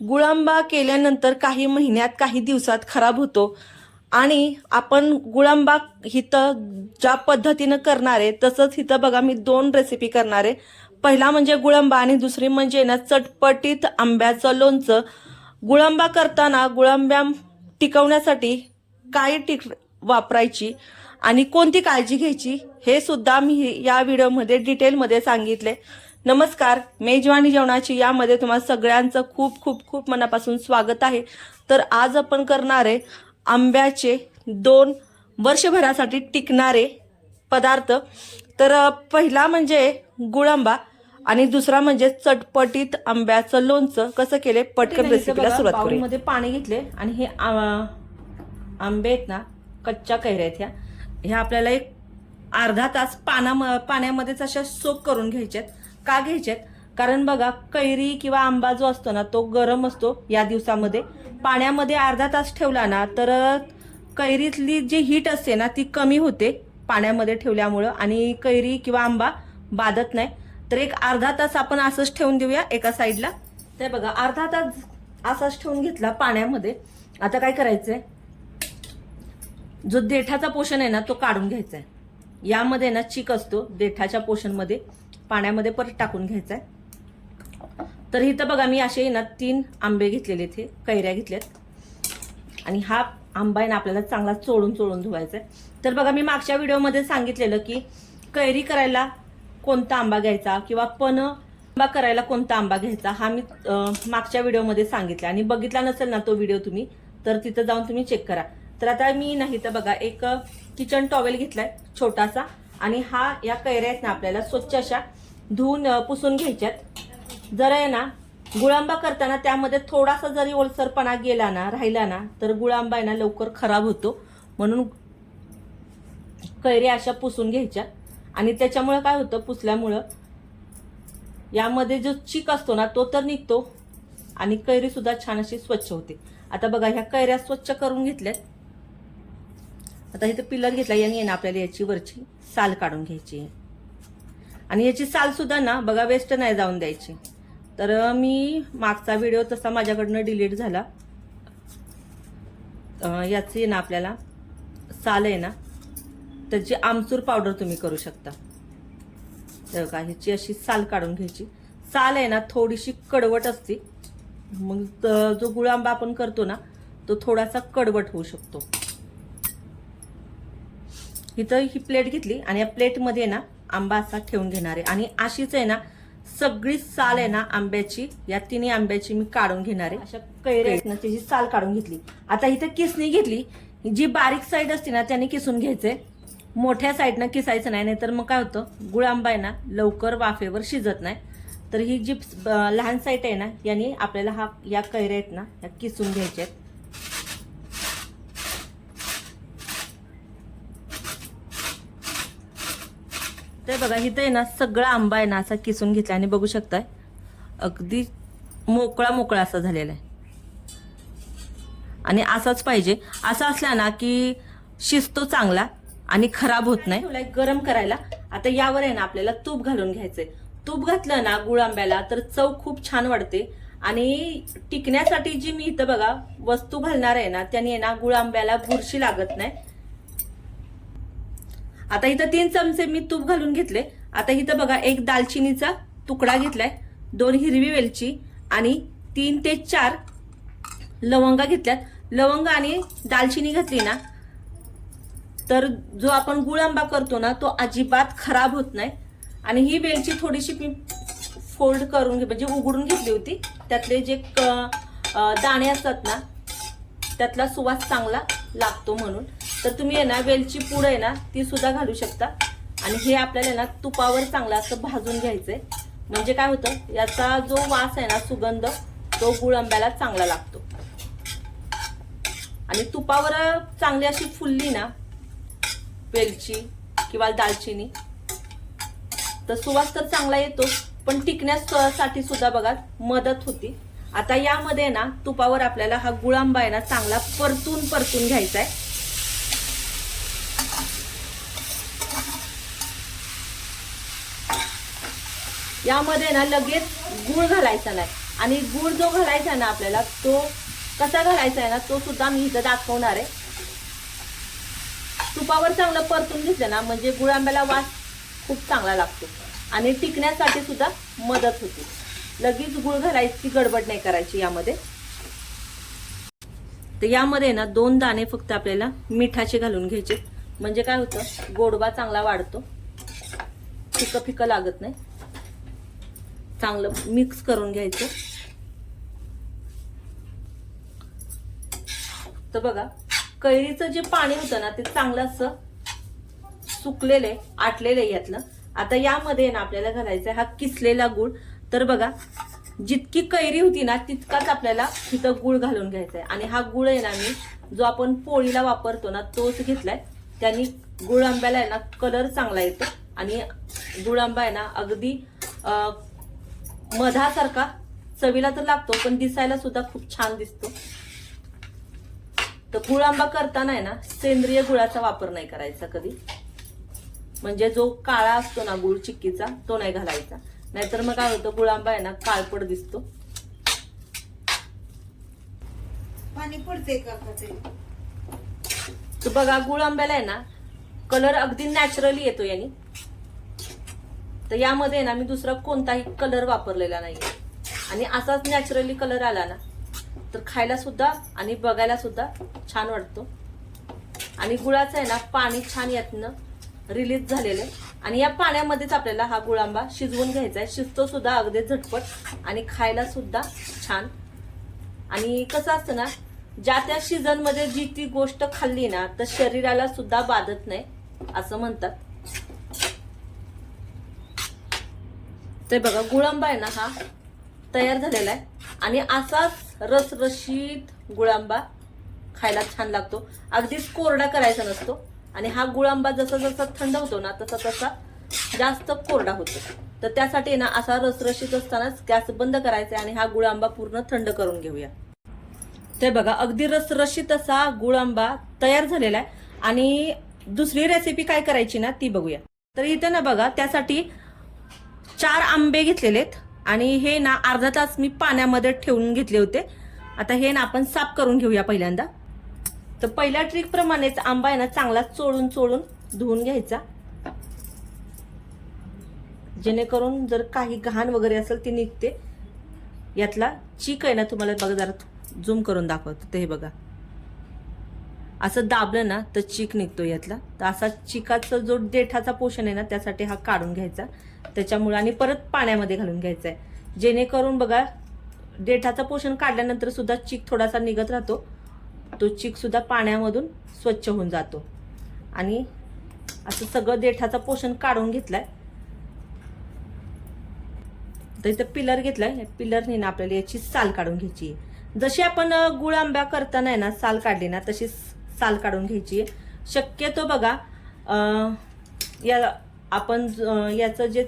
गुळांबा केल्यानंतर काही महिन्यात काही दिवसात खराब होतो. आणि आपण गुळांबा हिथं ज्या पद्धतीनं करणार आहे तसंच हिथं बघा मी दोन रेसिपी करणार. आहे पहिला म्हणजे गुळांबा आणि दुसरी म्हणजे ना चटपटीत आंब्याचं लोणचं. गुळांबा करताना गुळांब्या टिकवण्यासाठी काय टिक वापरायची आणि कोणती काळजी घ्यायची हे सुद्धा मी या व्हिडिओमध्ये डिटेलमध्ये सांगितले. नमस्कार मेजवानी जेवणाची यामध्ये तुम्हाला सगळ्यांचं खूप खूप खूप मनापासून स्वागत आहे. तर आज आपण करणार आंब्याचे दोन वर्षभरासाठी टिकणारे पदार्थ. तर पहिला म्हणजे गुळांबा आणि दुसरा म्हणजे चटपटीत आंब्याचं लोणचं. कसं केले पटकन रेसिपीला सुरुवात मध्ये पाणी घेतले आणि हे आ- आंबे आहेत ना कच्च्या कैऱ्या आहेत ह्या. ह्या आपल्याला एक अर्धा तास पाना पाण्यामध्येच अशा सोक करून घ्यायच्यात. का घ्यायचेत? कारण बघा कैरी किंवा आंबा जो असतो ना तो गरम असतो या दिवसामध्ये. पाण्यामध्ये अर्धा तास ठेवला ना तर कैरीतली जी हीट असते ना ती कमी होते पाण्यामध्ये ठेवल्यामुळं. आणि कैरी किंवा आंबा बाधत नाही. तर एक अर्धा तास आपण असंच ठेवून देऊया एका साईडला. ते बघा अर्धा तास असाच ठेवून घेतला पाण्यामध्ये. आता काय करायचंय? जो देठाचा पोषण आहे ना तो काढून घ्यायचा आहे यामध्ये ना चिक असतो देठाच्या पोषणमध्ये. पाण्यामध्ये परत टाकून घ्यायचा आहे तर इथं बघा मी असे ना तीन आंबे घेतलेले इथे कैऱ्या घेतल्यात. आणि हा आंबा आहे ना आपल्याला चांगला चोळून चोळून धुवायचा आहे तर बघा मी मागच्या व्हिडिओमध्ये सांगितलेलं की कैरी करायला कोणता आंबा घ्यायचा किंवा पण आंबा करायला कोणता आंबा घ्यायचा हा मी मागच्या व्हिडिओमध्ये सांगितला आणि बघितला नसेल ना तो व्हिडिओ तुम्ही तर तिथं जाऊन तुम्ही चेक करा. तर आता मी नाही तर बघा एक किचन टॉवेल घेतलाय छोटासा. आणि हा या कैऱ्या आहेत ना आपल्याला स्वच्छ अशा धुवून पुसून घ्यायच्यात. जर आहे ना गुळांबा करताना त्यामध्ये थोडासा जरी ओलसरपणा गेला ना राहिला ना तर गुळांबा आहे ना लवकर खराब होतो. म्हणून कैऱ्या अशा पुसून घ्यायच्या. आणि त्याच्यामुळं काय होतं पुसल्यामुळं यामध्ये जो चिक असतो ना तो तर निघतो. आणि कैरीसुद्धा छान अशी स्वच्छ होते. आता बघा ह्या कैऱ्या स्वच्छ करून घेतल्यात. आता इथं पिलर घेतला याने आहे ना आपल्याला याची वरची साल काढून घ्यायची आहे. आणि याची साल सुद्धा ना बघा वेस्ट नाही जाऊन द्यायची. तर मी मागचा व्हिडिओ तसा माझ्याकडनं डिलीट झाला. याची ना आपल्याला साल आहे ना त्याची आमचूर पावडर तुम्ही करू शकता. तर का ह्याची अशी साल काढून घ्यायची. साल आहे ना थोडीशी कडवट असते. मग जो जो गुळांबा आपण करतो ना तो थोडासा कडवट होऊ शकतो. इथं ही प्लेट घेतली आणि या प्लेटमध्ये ना आंबा असा ठेवून घेणार. आहे आणि अशीच आहे ना सगळी साल आहे ना आंब्याची या तिन्ही आंब्याची मी काढून घेणार. आहे अशा कैऱ्या आहेत साल काढून घेतली. आता इथे किसणी घेतली जी बारीक साईड असते ना त्याने किसून घ्यायचंय मोठ्या साईडनं किसायचं नाही नाहीतर मग काय होतं गुळ आंबा आहे ना लवकर वाफेवर शिजत नाही. तर ही जी लहान साईड आहे ना याने आपल्याला हा या कैऱ्या आहेत ना या किसून घ्यायच्या आहेत. ते बघा इथं आहे ना सगळा आंबा आहे ना असा किसून घेतला आणि बघू शकताय. अगदी मोकळा मोकळा असा झालेला आहे. आणि असाच पाहिजे. असा असला ना की शिजतो चांगला आणि खराब होत नाही. गरम करायला. आता यावर आहे ना आपल्याला तूप घालून घ्यायचंय. तूप घातलं ना गुळ आंब्याला तर चव खूप छान वाढते. आणि टिकण्यासाठी जी मी इथं बघा वस्तू घालणार आहे ना त्याने ना गुळ आंब्याला बुरशी लागत नाही. आता इथं तीन चमचे मी तूप घालून घेतले. आता इथं बघा एक दालचिनीचा तुकडा घेतलाय दोन हिरवी वेलची आणि तीन ते चार लवंगा घेतल्यात. लवंग आणि दालचिनी घातली ना तर जो आपण गुळ आंबा करतो ना तो अजिबात खराब होत नाही. आणि ही वेलची थोडीशी मी फोल्ड करून घे म्हणजे उघडून घेतली होती. त्यातले जे क- दाणे असतात ना त्यातला सुवास चांगला लागतो म्हणून. तर तुम्ही आहे ना वेलची पूड आहे ना ती सुद्धा घालू शकता. आणि हे आपल्याला आहे ना तुपावर चांगलं असं भाजून घ्यायचंय. म्हणजे काय होतं याचा जो वास आहे ना सुगंध तो गुळ आंब्याला चांगला लागतो. आणि तुपावर चांगली अशी फुलली ना वेलची किंवा दालचिनी तर सुवास तर चांगला येतो पण टिकण्यासाठी सुद्धा बघा मदत होती. आता यामध्ये ना तुपावर आपल्याला हा गुळांबा आहे ना चांगला परतून परतून घ्यायचा आहे यामध्ये ना लगेच गुळ घालायचा नाही. आणि गुळ जो घालायचा आहे ना आपल्याला तो कसा घालायचा आहे ना तो सुद्धा मी इथं दाखवणार आहे. तुपावर चांगलं परतून घेतलं ना म्हणजे गुळ आंब्याला वास खूप चांगला लागतो. आणि टिकण्यासाठी सुद्धा मदत होते. लगेच गुळ घालायची गडबड नाही करायची यामध्ये. तर यामध्ये ना दोन दाणे फक्त आपल्याला मिठाचे घालून घ्यायचे. म्हणजे काय होतं गोडवा चांगला वाढतो. फिकं फिकं लागत नाही. चांगलं मिक्स करून घ्यायचं. तर बघा कैरीचं जे पाणी होतं ना ते चांगलं असं सुकलेलं आहे आटलेलं आहे यातलं. आता यामध्ये ना आपल्याला घालायचा आहे हा किसलेला गुळ. तर बघा जितकी कैरी होती ना तितकाच आपल्याला तिथं गुळ घालून घ्यायचा आहे. आणि हा गुळ आहे ना मी जो आपण पोळीला वापरतो ना तोच घेतलाय. त्यांनी गुळ आंब्याला आहे ना कलर चांगला येतो. आणि गुळ आंबा आहे ना अगदी मधासारखा. चवीला तर लागतो पण दिसायला सुद्धा खूप छान दिसतो. तर गुळ आंबा करताना आहे ना सेंद्रिय गुळाचा वापर नाही करायचा कधी. म्हणजे जो काळा असतो ना गुळ चिक्कीचा तो नाही घालायचा. नाहीतर मग काय होतं गुळ आंबा आहे ना काळपट दिसतो. पाणी पडते का तर बघा गुळ आंब्याला आहे ना कलर अगदी नॅचरली येतो याने. तर यामध्ये ना मी दुसरा कोणताही कलर वापरलेला नाही आणि असाच नॅचरली कलर आला ना तर खायला सुद्धा आणि बघायला सुद्धा छान वाटतो. आणि गुळाचं आहे ना पाणी छान यातनं रिलीज झालेलं आहे. आणि या पाण्यामध्येच आपल्याला हा गुळांबा शिजवून घ्यायचा आहे. शिजतो सुद्धा अगदी झटपट आणि खायला सुद्धा छान. आणि कसं असतं ना ज्या त्या सीझनमध्ये जी ती गोष्ट खाल्ली ना तर शरीराला सुद्धा बाधत नाही असं म्हणतात. ते बघा गुळांबा आहे ना हा? तयार झालेला आहे. आणि असाच रसरशीत गुळांबा खायला छान लागतो. अगदीच कोरडा करायचा नसतो. आणि हा गुळांबा जसा जसा थंड होतो ना तसा तसा जास्त कोरडा होतो. तर त्यासाठी ना असा रसरशीत असतानाच गॅस बंद करायचा आहे आणि हा गुळांबा पूर्ण थंड करून घेऊया. ते बघा अगदी रसरशीत असा गुळ आंबा तयार झालेला आहे. आणि दुसरी रेसिपी काय करायची ना ती बघूया. तर इथं ना बघा त्यासाठी चार आंबे घेतलेले आहेत आणि हे ना अर्धा तास मी पाण्यामध्ये ठेवून घेतले होते. आता हे ना आपण साफ करून घेऊया पहिल्यांदा. तर पहिल्या ट्रिक प्रमाणेच आंबा आहे ना चांगला चोळून चोळून धुवून घ्यायचा. जेणेकरून जर काही घाण वगैरे असेल ती निघते. यातला चीक आहे ना तुम्हाला बघा जरा झूम करून दाखवतो. ते हे बघा. असं दाबलं ना तर चीक निघतो यातला. तर असा चिकाचा जो देठाचा पोषण आहे ना त्यासाठी हा काढून घ्यायचा. त्याच्यामुळे आणि परत पाण्यामध्ये घालून घ्यायचा आहे जेणेकरून बघा देठाचं पोषण काढल्यानंतर सुद्धा चीक थोडासा निघत राहतो. तो चीक सुद्धा पाण्यामधून स्वच्छ होऊन जातो. आणि असं सगळं देठाचं पोषण काढून घेतलाय. तर इथं पिलर घेतलाय. पिलरने ना आपल्याला याची साल काढून घ्यायची आहे. जशी आपण गुळ आंब्या करताना आहे ना साल काढली ना तशीच साल काढून घ्यायची. आहे शक्यतो बघा या आपण याचं जे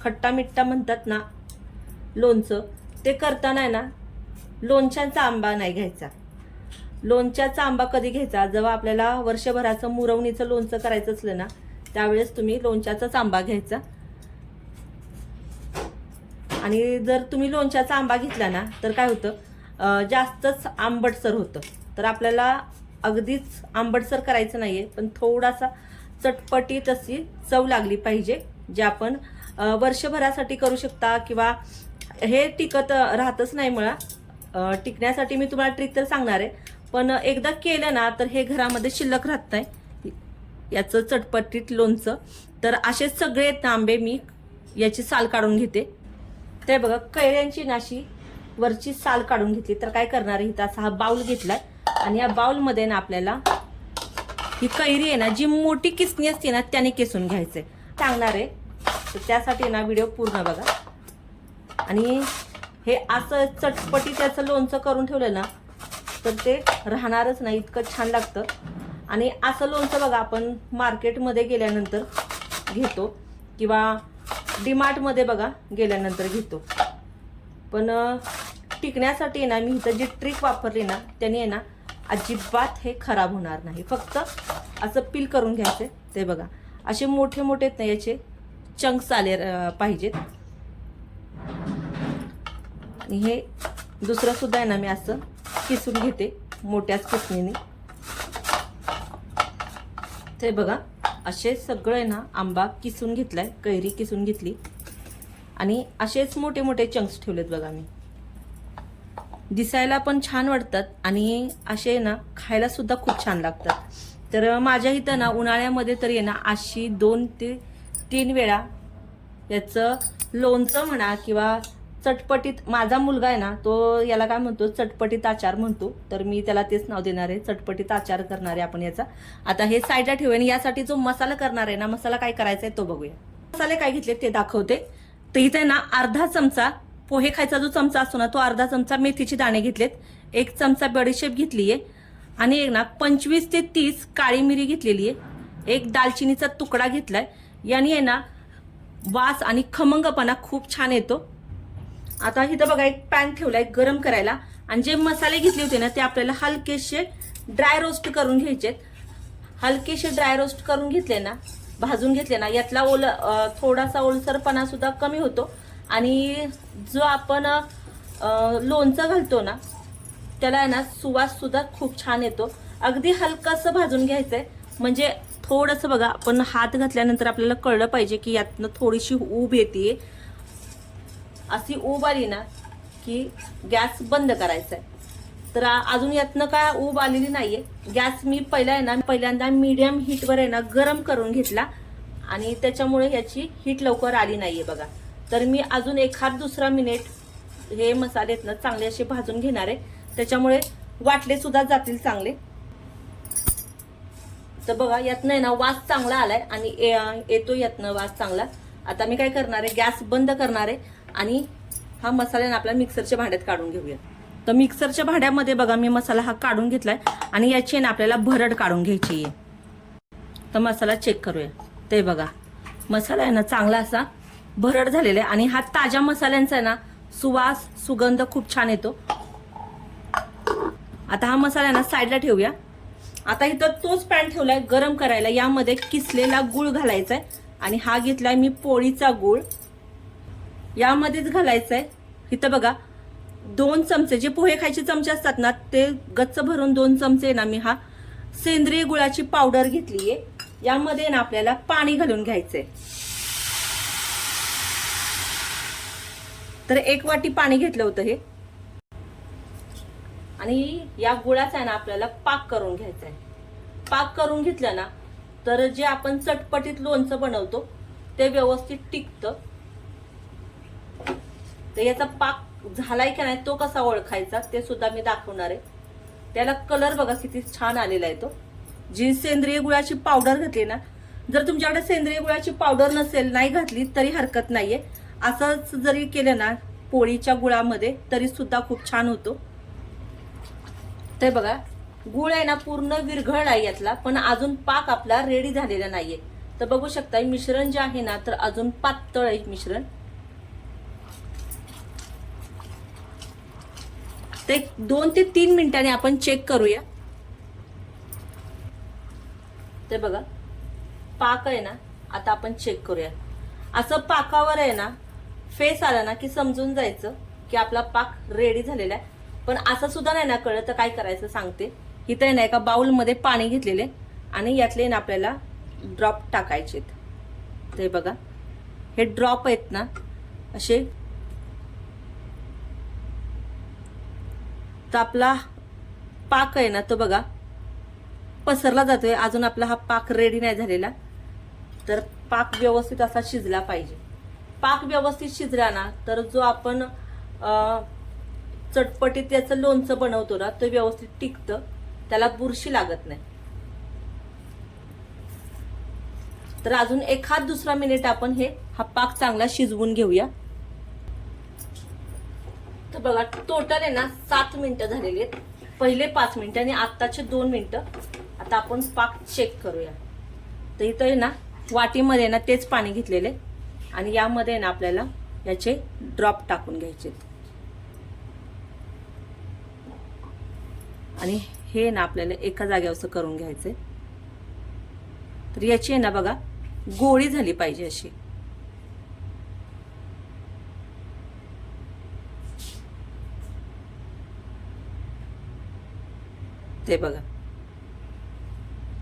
खट्टा मिट्टा म्हणतात ना लोणचं ते करताना आहे ना लोणच्याचा आंबा नाही घ्यायचा. लोणच्याचा आंबा कधी घ्यायचा? जेव्हा आपल्याला वर्षभराचं मुरवणीचं लोणचं करायचं असलं ना त्यावेळेस तुम्ही लोणच्याचाच आंबा घ्यायचा. आणि जर तुम्ही लोणच्याचा आंबा घेतला ना तर काय होतं? जास्तच आंबटसर होतं. तर आपल्याला अगदीच आंबटसर करायचं नाहीये पण थोडासा चटपटीत अशी चव लागली पाहिजे जे आपण वर्षभरासाठी करू शकता किंवा हे टिकत राहतच नाही मुळा. टिकण्यासाठी मी तुम्हाला ट्रिक तर सांगणार आहे पण एकदा केलं ना तर हे घरामध्ये शिल्लक राहत नाही. याचं चटपटीत लोणचं. तर असे सगळे तांबे मी याची साल काढून घेते. ते बघा कैऱ्यांची नाशी वरची साल काढून घेतली. तर काय करणार आहे इथं? असा हा बाउल घेतलाय. आणि या बाउलमध्ये ना आपल्याला ही कैरी आहे ना जी मोठी किसणी असते ना त्याने किसून घ्यायचंय. सांगणार आहे तर त्यासाठी ना व्हिडिओ पूर्ण बघा. आणि हे असं चटपटी त्याचं लोणचं करून ठेवलं ना तर ते राहणारच नाही इतकं छान लागतं. आणि असं लोणचं बघा आपण मार्केटमध्ये गेल्यानंतर घेतो. किंवा डीमार्टमध्ये बघा गेल्यानंतर घेतो. पण टिकण्यासाठी ना मी इथं जी ट्रिक वापरली ना त्याने आहे ना अजिबात हे खराब होणार नाही. फक्त असं पील करून घ्यायचे ते बघा. असे मोठे मोठे आहेत ना याचे चंक्स आले पाहिजेत. आणि हे दुसरं सुद्धा आहे ना मी असं किसून घेते मोठ्याच किसणीने ते बघा असे सगळं आहे ना आंबा किसून घेतलाय कैरी किसून घेतली. आणि असेच मोठे मोठे चंक्स ठेवलेत बघा मी. दिसायला पण छान वाटतात आणि असे ना खायला सुद्धा खूप छान लागतात. तर माझ्या इथं ना उन्हाळ्यामध्ये तरी आहे ना अशी दोन ते तीन वेळा याचं लोणचं म्हणा किंवा चटपटीत माझा मुलगा आहे ना तो याला काय म्हणतो चटपटीत आचार म्हणतो. तर मी त्याला तेच नाव देणार आहे चटपटीत आचार करणार आहे आपण याचा. आता हे साईडला ठेवून यासाठी जो मसाला करणार आहे ना मसाला काय करायचा आहे तो बघूया. मसाले काय घेतले ते दाखवते. तर इथे ना अर्धा चमचा पोहे खायचा जो चमचा असतो ना तो अर्धा चमचा मेथीचे दाणे घेतलेत. एक चमचा बडीशेप घेतली आहे आणि एक ना पंचवीस ते तीस काळी मिरी घेतलेली आहे एक दालचिनीचा तुकडा घेतलाय. याने आहे ना वास आणि खमंगपणा खूप छान येतो. आता इथं बघा एक पॅन ठेवलाय गरम करायला. आणि जे मसाले घेतले होते ना ते आपल्याला हलकेसे ड्राय रोस्ट करून घ्यायचे हलकेसे ड्राय रोस्ट करून घेतले ना भाजून घेतले ना यातला ओल थोडासा ओलसरपणा सुद्धा कमी होतो. आणि जो आपण लोणचं घालतो ना त्याला आहे ना सुवास सुद्धा खूप छान येतो. अगदी हलकंसं भाजून घ्यायचं आहे म्हणजे थोडंसं बघा आपण हात घातल्यानंतर आपल्याला कळलं पाहिजे की यातनं थोडीशी ऊब येते. अशी ऊब आली ना की गॅस बंद करायचा आहे तर अजून यातनं काय ऊब आलेली नाहीये. गॅस मी पहिला आहे ना पहिल्यांदा मीडियम हीटवर आहे ना गरम करून घेतला. आणि त्याच्यामुळे याची हीट लवकर आली नाहीये बघा. तर मी अजून एखाद दुसरा मिनिट हे मसाले ना चांगले असे भाजून घेणार आहे. त्याच्यामुळे वाटले सुद्धा जातील चांगले. तर बघा यातनं आहे ना वास चांगला आलाय आणि ए- येतो यातनं वास चांगला. आता मी काय करणार आहे गॅस बंद करणार आहे आणि हा मसाला ना आपल्या मिक्सरच्या भांड्यात काढून घेऊया. तर मिक्सरच्या भांड्यामध्ये बघा मी मसाला हा काढून घेतलाय आणि याची आहे ना आपल्याला भरड काढून घ्यायची आहे. तर मसाला चेक करूया. ते बघा मसाला आहे ना चांगला असा भरड झालेला आहे आणि हा ताज्या मसाल्यांचा आहे ना सुवास सुगंध खूप छान येतो. आता हा मसाला ना साईडला ठेवूया. आता इथं तोच पॅन ठेवलाय गरम करायला. यामध्ये किसलेला गुळ घालायचा आहे आणि हा घेतलाय मी पोळीचा गुळ. यामध्येच घालायचा आहे इथं बघा दोन चमचे जे पोहे खायचे चमचे असतात ना ते गच्च भरून दोन चमचे ना मी हा सेंद्रिय गुळाची पावडर घेतलीये. यामध्ये ना आपल्याला पाणी घालून घ्यायचंय. तर एक वाटी पाणी घेतलं होतं हे. आणि या गुळाचा आहे ना आपल्याला पाक करून घ्यायचा आहे पाक करून घेतलं ना तर जे आपण चटपटीत लोणचं बनवतो ते व्यवस्थित टिकतं. तर याचा पाक झालाय का नाही तो कसा ओळखायचा ते सुद्धा मी दाखवणार आहे. त्याला कलर बघा किती छान आलेला आहे तो. जी सेंद्रिय गुळाची पावडर घातली ना जर तुमच्याकडे सेंद्रिय गुळाची पावडर नसेल नाही घातली तरी हरकत नाहीये. असंच जरी केलं ना पोळीच्या गुळामध्ये तरी सुद्धा खूप छान होतो. ते बघा गुळ आहे ना पूर्ण विरघळ आहे यातला पण अजून पाक आपला रेडी झालेला नाहीये. तर बघू शकता मिश्रण जे आहे ना तर अजून पातळ आहे मिश्रण. ते दोन ते तीन मिनिटांनी आपण चेक करूया. ते बघा पाक आहे ना आता आपण चेक करूया. असं पाकावर आहे ना फेस आला ना की समजून जायचं की आपला पाक रेडी झालेला आहे. पण असं सुद्धा नाही ना कळलं तर काय करायचं सांगते. इथं आहे ना एका बाउलमध्ये पाणी घेतलेले आणि यातले ना आपल्याला ड्रॉप टाकायचे ते बघा हे ड्रॉप आहेत ना असे. तर आपला पाक आहे ना तो बघा पसरला जातोय. अजून आपला हा पाक रेडी नाही झालेला. तर पाक व्यवस्थित असा शिजला पाहिजे. पाक व्यवस्थित शिजला ना तर जो आपण चटपटीत त्याचं लोणचं बनवतो ना तो व्यवस्थित टिकतं. त्याला बुरशी लागत नाही. तर अजून एखाद दुसरा मिनिट आपण हे हा पाक चांगला शिजवून घेऊया. तर बघा टोटल आहे ना सात मिनिटं झालेली आहेत. पहिले पाच मिनिटं आणि आत्ताचे दोन मिनिटं. आता आपण पाक चेक करूया. तर इथं आहे ना वाटीमध्ये ना तेच पाणी घेतलेले आणि यामध्ये ना आपल्याला याचे ड्रॉप टाकून घ्यायचे. आणि हे ना आपल्याला एका जागेवरचं करून घ्यायचे. तर याची आहे ना बघा गोळी झाली पाहिजे अशी. ते बघा.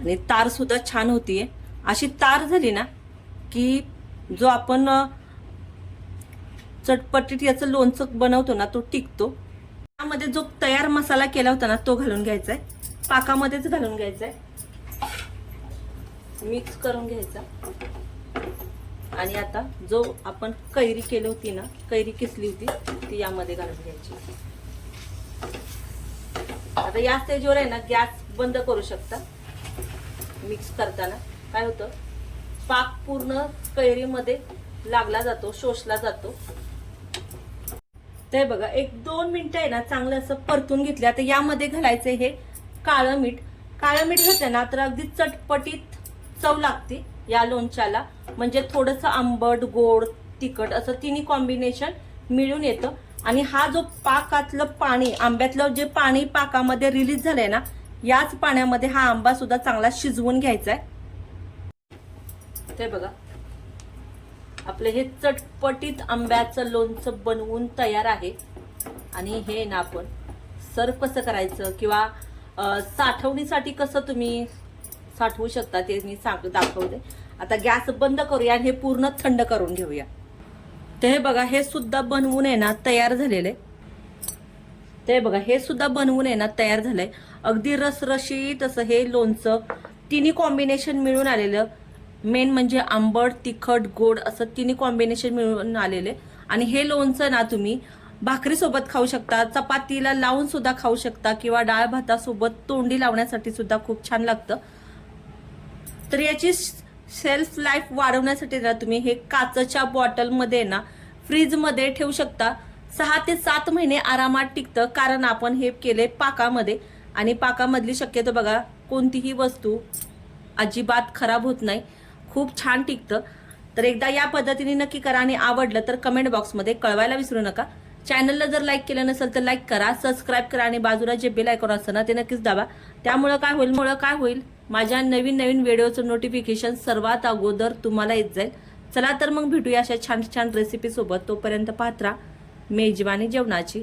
आणि तार सुद्धा छान होतीये. अशी तार झाली ना की जो आपण चटपटीत याचं लोणचं बनवतो ना तो टिकतो. त्यामध्ये जो तयार मसाला केला होता ना तो घालून घ्यायचा आहे पाकामध्येच घालून घ्यायचा आहे मिक्स करून घ्यायचा. आणि आता जो आपण कैरी केली होती ना कैरी किसली होती ती यामध्ये घालून घ्यायची. आता या स्टेजवर आहे ना गॅस बंद करू शकता. मिक्स करताना. काय होतं? पाक पूर्ण कैरीमध्ये लागला जातो शोषला जातो. ते बघा एक दोन मिनिटं आहे ना चांगलं असं परतून घेतलं. आता यामध्ये घालायचं हे काळं मीठ. काळं मीठ घातलं ना तर अगदी चटपटीत चव लागते या लोणच्याला. म्हणजे थोडंसं आंबट गोड तिखट असं तिन्ही कॉम्बिनेशन मिळून येतं. आणि हा जो पाकातलं पाणी आंब्यातलं जे पाणी पाकामध्ये रिलीज झालंय ना याच पाण्यामध्ये हा आंबा सुद्धा चांगला शिजवून घ्यायचा आहे ते बघा. आपलं हे चटपटीत आंब्याचं लोणचं बनवून तयार आहे. आणि हे ना आपण सर्व कसं करायचं किंवा साठवणीसाठी कसं तुम्ही साठवू शकता ते मी सांग दाखवते. आता गॅस बंद करूया आणि हे पूर्ण थंड करून घेऊया. ते हे बघा हे सुद्धा बनवून आहे ना तयार झालेले. ते बघा हे सुद्धा बनवून आहे ना तयार झालंय. अगदी रसरशीत असं हे लोणचं तिन्ही कॉम्बिनेशन मिळून आलेलं. मेन म्हणजे आंबट तिखट गोड असं तिन्ही कॉम्बिनेशन मिळून आलेले. आणि हे लोणचं ना तुम्ही भाकरीसोबत खाऊ शकता चपातीला लावून सुद्धा खाऊ शकता किंवा डाळ भातासोबत तोंडी लावण्यासाठी सुद्धा खूप छान लागतं. तर याची सेल्फ लाईफ वाढवण्यासाठी ना तुम्ही हे काचच्या बॉटलमध्ये ना फ्रीजमध्ये ठेवू शकता. सहा ते सात महिने आरामात टिकतं कारण आपण हे केले पाकामध्ये. आणि पाकामधली शक्यतो बघा कोणतीही वस्तू अजिबात खराब होत नाही. खूप छान टिकतं. तर एकदा या पद्धतीने नक्की करा आणि आवडलं तर कमेंट बॉक्समध्ये कळवायला विसरू नका. चॅनलला जर लाईक केलं नसेल तर लाईक करा सबस्क्राईब करा आणि बाजूला जे बेल आयकॉन असतं ना ते नक्कीच दाबा. त्यामुळं काय होईल मुळं काय होईल माझ्या नवीन नवीन व्हिडिओचं नोटिफिकेशन सर्वात अगोदर तुम्हाला येत जाईल. चला तर मग भेटूया अशा छान छान रेसिपीसोबत तोपर्यंत पात्रा मेजवानी जेवणाची.